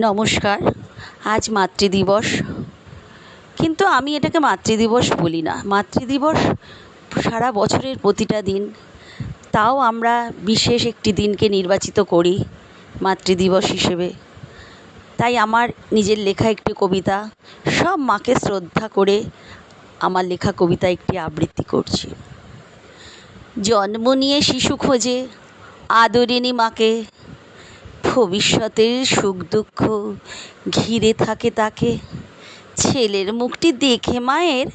নমস্কার, আজ মাতৃদিবস। কিন্তু আমি এটাকে মাতৃদিবস বলি না। মাতৃদিবস সারা বছরের প্রতিটা দিন। তাও আমরা বিশেষ একটি দিনকে নির্বাচিত করি মাতৃদিবস হিসেবে। তাই আমার নিজের লেখা একটি কবিতা, সব মাকে শ্রদ্ধা করে আমার লেখা কবিতা একটি আবৃত্তি করছি। জন্ম নিয়ে শিশু খোঁজে, আদরিণী মাকে ভবিষ্যতের সুখ দুঃখ ঘিরে থাকে তাকে। ছেলের মুখটি দেখে মায়ের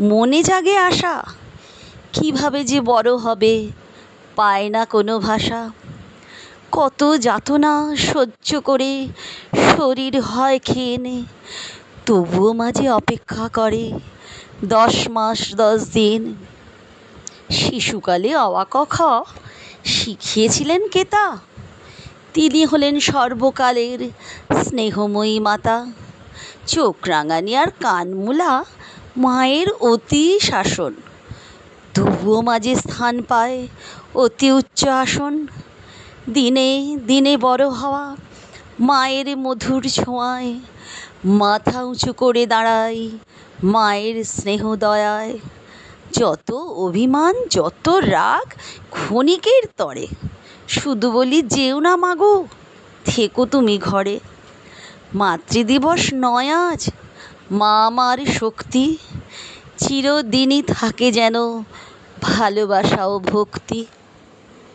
মনে জাগে আশা। কীভাবে যে বড় হবে, পায় না কোনো ভাষা। কত যাতনা সহ্য করে শরীর হয় ক্ষীণ তবুও মাঝে অপেক্ষা করে দশ মাস, দশ দিন। শিশুকালে অ আ ক খ, শিখিয়েছিলেন কে তা? তিনি হলেন সর্বকালের স্নেহময়ী মাতা। চোখ রাঙানি আর কান মূলা মায়ের অতি শাসন। তবুও মাঝে স্থান পায় অতি উচ্চ আসন। দিনে দিনে বড় হওয়া, মায়ের মধুর ছোঁয়ায় মাথা উঁচু করে দাঁড়াই মায়ের স্নেহ দয়ায়। যত অভিমান, যত রাগ ক্ষণিকের তরে। শুধু বলি যেও না মাগো থেকো তুমি ঘরে। মাতৃদিবস নয় আজ, মা আমার শক্তি। চিরদিনই থাকে যেন ভালোবাসা ও ভক্তি।